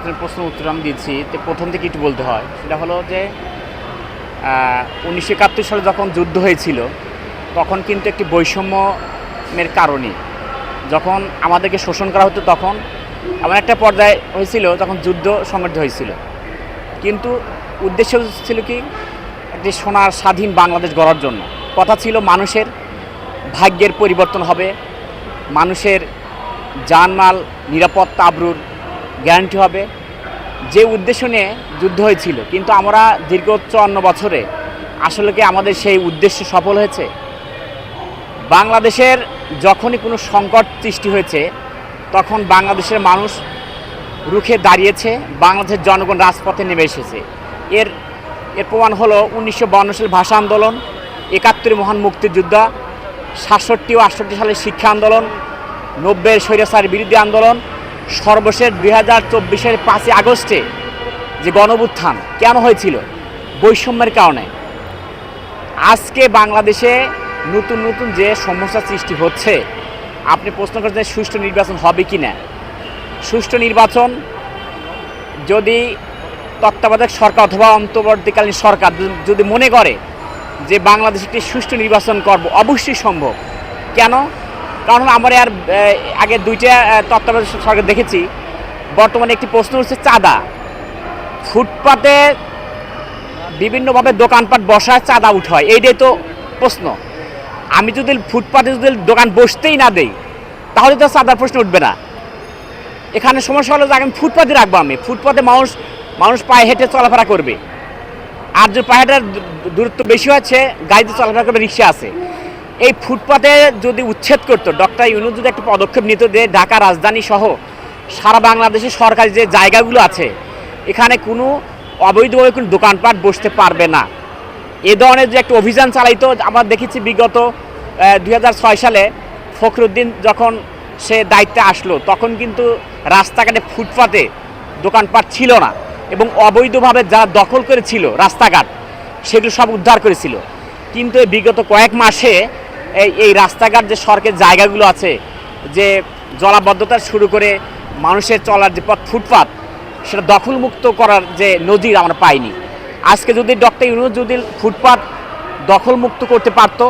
আপনার প্রশ্ন উত্তর আমি দিচ্ছি। তো প্রথম থেকে একটু বলতে হয়। সেটা হলো যে উনিশশো একাত্তর সালে যখন যুদ্ধ হয়েছিল, তখন কিন্তু একটি বৈষম্যের কারণে যখন আমাদেরকে শোষণ করা হতো তখন এমন একটা পর্যায়ে হয়েছিল যখন যুদ্ধ সংগঠিত হয়েছিল। কিন্তু উদ্দেশ্য ছিল কি? একটি সোনার স্বাধীন বাংলাদেশ গড়ার জন্য। কথা ছিল মানুষের ভাগ্যের পরিবর্তন হবে, মানুষের জানমাল, নিরাপত্তা আবরুর গ্যারান্টি হবে। যে উদ্দেশ্য নিয়ে যুদ্ধ হয়েছিল, কিন্তু আমরা দীর্ঘ চুয়ান্ন বছরে আসলে কি আমাদের সেই উদ্দেশ্য সফল হয়েছে? বাংলাদেশের যখনই কোনো সংকট সৃষ্টি হয়েছে, তখন বাংলাদেশের মানুষ রুখে দাঁড়িয়েছে, বাংলাদেশের জনগণ রাজপথে নেমে এসেছে। এর এর প্রমাণ হলো উনিশশো সালের ভাষা আন্দোলন, একাত্তরের মহান মুক্তিযুদ্ধ, সাতষট্টি ও আটষট্টি সালের শিক্ষা আন্দোলন, নব্বইয়ের স্বৈরাচার বিরোধী আন্দোলন সর্বশেষ দুই হাজার চব্বিশের পাঁচই আগস্টে যে গণবুত্থান কেন হয়েছিল? বৈষম্যের কারণে। আজকে বাংলাদেশে নতুন নতুন যে সমস্যা সৃষ্টি হচ্ছে, আপনি প্রশ্ন করছেন সুষ্ঠু নির্বাচন হবে কি না সুষ্ঠু নির্বাচন যদি তত্ত্বাবধায়ক সরকার অথবা অন্তর্বর্তীকালীন সরকার যদি- যদি মনে করে যে বাংলাদেশ একটি সুষ্ঠু নির্বাচন করব, অবশ্যই সম্ভব। কেন? কারণ আমরা আর আগে দুইটা তত্ত্বাবধায়ক সরকার দেখেছি। বর্তমানে একটি প্রশ্ন হচ্ছে চাঁদা। ফুটপাতে বিভিন্নভাবে দোকানপাট বসায় চাঁদা উঠায়। এইটাই তো প্রশ্ন। আমি যদি ফুটপাতে যদি দোকান বসতেই না দেই, তাহলে তো চাঁদার প্রশ্ন উঠবে না। এখানে সমস্যা হলো যে আমি ফুটপাতে রাখব আমি। ফুটপাতে মানুষ মানুষ পায়ে হেঁটে চলাফেরা করবে। আর যে পায়ে হেঁটার দূরত্ব বেশি হচ্ছে, গাড়িতে চলাফেরা করবে, রিক্সা আছে। এই ফুটপাতে যদি উচ্ছেদ করতো, ডক্টর ইউনুস যদি একটা পদক্ষেপ নিত যে ঢাকা রাজধানী সহ সারা বাংলাদেশে সরকারি যে জায়গাগুলো আছে, এখানে কোনো অবৈধভাবে কোনো দোকানপাট বসতে পারবে না। এ ধরনের যে একটা অভিযান চালাইতো, আমরা দেখেছি বিগত দু হাজার ছয় সালে ফখরুদ্দিন যখন সে দায়িত্বে আসলো, তখন কিন্তু রাস্তাঘাটে ফুটপাতে দোকানপাট ছিল না এবং অবৈধভাবে যারা দখল করেছিল রাস্তাঘাট, সেগুলো সব উদ্ধার করেছিল। কিন্তু বিগত কয়েক মাসে এই এই রাস্তাঘাট যে সরকারি জায়গাগুলো আছে, যে জলাবদ্ধতা শুরু করে মানুষের চলার যে পথ, ফুটপাত, সেটা দখলমুক্ত করার যে নজির আমরা পাইনি। আজকে যদি ডক্টর ইউনুস যদি ফুটপাত দখলমুক্ত করতে পারতো,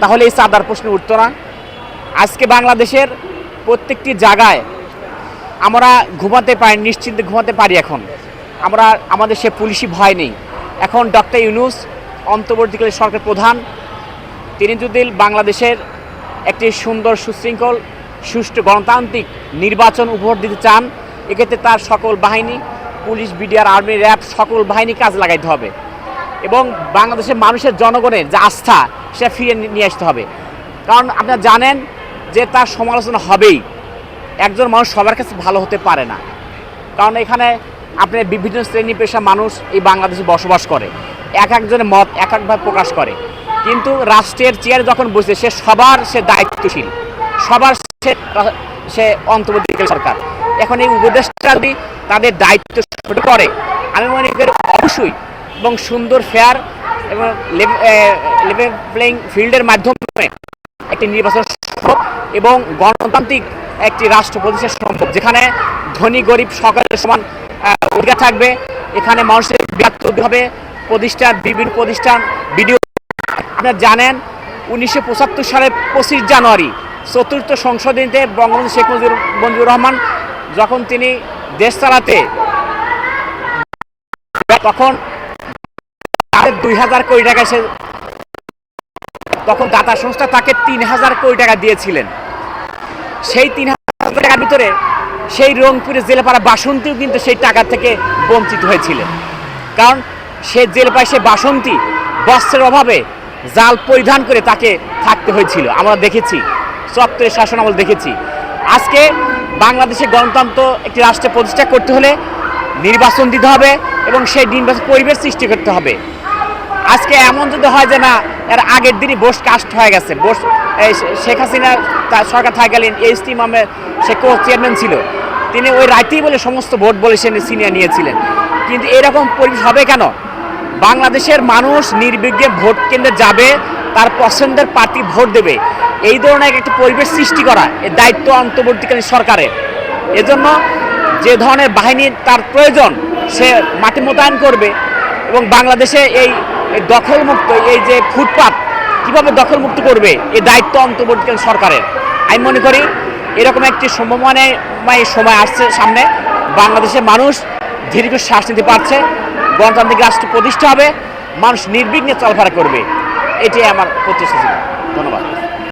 তাহলে এই চাঁদার প্রশ্ন উঠত না। আজকে বাংলাদেশের প্রত্যেকটি জায়গায় আমরা ঘুমাতে পারি, নিশ্চিন্তে ঘুমাতে পারি এখন। আমরা, আমাদের সে পুলিশি ভয় নেই। এখন ডক্টর ইউনুস অন্তর্বর্তীকালীন সরকার প্রধান তিনি যদি বাংলাদেশের একটি সুন্দর সুশৃঙ্খল, সুষ্ঠু গণতান্ত্রিক নির্বাচন উপহার দিতে চান, এক্ষেত্রে তার সকল বাহিনী, পুলিশ, বিডিআর, আর্মি, র্যাব সকল বাহিনী কাজ লাগাইতে হবে। এবং বাংলাদেশের মানুষের জনগণের যে আস্থা, সেটা ফিরে নিয়ে আসতে হবে। কারণ আপনারা জানেন যে তার সমালোচনা হবেই। একজন মানুষ সবার কাছে ভালো হতে পারে না। কারণ এখানে আপনার বিভিন্ন শ্রেণি পেশা মানুষ এই বাংলাদেশে বসবাস করে। এক একজনের মত এক একভাবে প্রকাশ করে। কিন্তু রাষ্ট্রের চেয়ার যখন বসে সে সবার সে দায়িত্বশীল। সবার সে সে অন্তর্বর্তীকালীন সরকার। এখন এই উপদেষ্টা যদি তাদের দায়িত্ব করে, আমি মনে করি অবশ্যই এবং সুন্দর ফেয়ার এবং লেভেল প্লেইং ফিল্ডের মাধ্যমে একটি নির্বাচন সম্ভব এবং গণতান্ত্রিক একটি রাষ্ট্র প্রতিষ্ঠা সম্ভব, যেখানে ধনী, গরিব সকলের সমান অধিকার থাকবে। এখানে মানুষের ব্যাপ্ত হবে, প্রতিষ্ঠান, বিভিন্ন প্রতিষ্ঠান ভিডিও আপনারা জানেন, উনিশশো পঁচাত্তর সালের পঁচিশ জানুয়ারি, চতুর্থ সংশোধনীতে বঙ্গবন্ধু শেখ মুজিবুর মুজিবুর রহমান যখন তিনি দেশ চালাতে, তখন দুই হাজার কোটি টাকা সে তখন দাতা সংস্থা তাকে তিন হাজার কোটি টাকা দিয়েছিলেন। সেই তিন হাজার টাকার ভিতরে সেই রংপুরের জেলেপাড়া বাসন্তীও কিন্তু সেই টাকা থেকে বঞ্চিত হয়েছিলেন। কারণ সে জেল পায় সে বাসন্তী বস্ত্রের অভাবে জাল পরিধান করে তাকে থাকতে হয়েছিল। আমরা দেখেছি চত্বরের শাসন আমল দেখেছি। আজকে বাংলাদেশে গণতন্ত্র একটি রাষ্ট্রে প্রতিষ্ঠা করতে হলে নির্বাচন দিতে হবে এবং সেই নির্বাচন পরিবেশ সৃষ্টি করতে হবে। আজকে এমন যদি হয় যে না, এর আগের দিনই বোস কাস্ট হয়ে গেছে। বোস শেখ হাসিনা, তার সরকার থাকালীন এইচ টি মামের সে কো চেয়ারম্যান ছিল। তিনি ওই রাইতেই বলে সমস্ত ভোট বলে সে সিনিয়র নিয়েছিলেন। কিন্তু এরকম পরিবেশ হবে কেন? বাংলাদেশের মানুষ নির্বিঘ্নে ভোট কেন্দ্রে যাবে, তার পছন্দের পার্টি ভোট দেবে। এই ধরনের একটি পরিবেশ সৃষ্টি করা এর দায়িত্ব অন্তর্বর্তীকালীন সরকারের। এজন্য যে ধরনের বাহিনী তার প্রয়োজন, সে মাটি মোতায়েন করবে এবং বাংলাদেশে এই দখলমুক্ত, এই যে ফুটপাত কীভাবে দখলমুক্ত করবে এই দায়িত্ব অন্তর্বর্তীকালীন সরকারের। আমি মনে করি এরকম একটি সম্ভাবনাময় সময় আসছে সামনে। বাংলাদেশের মানুষ ধীরে শ্বাস নিতে পারছে। গণতান্ত্রিক রাষ্ট্র প্রতিষ্ঠা হবে মানুষ নির্বিঘ্নে চলাফেরা করবে। এটাই আমার প্রত্যাশা ছিল। ধন্যবাদ।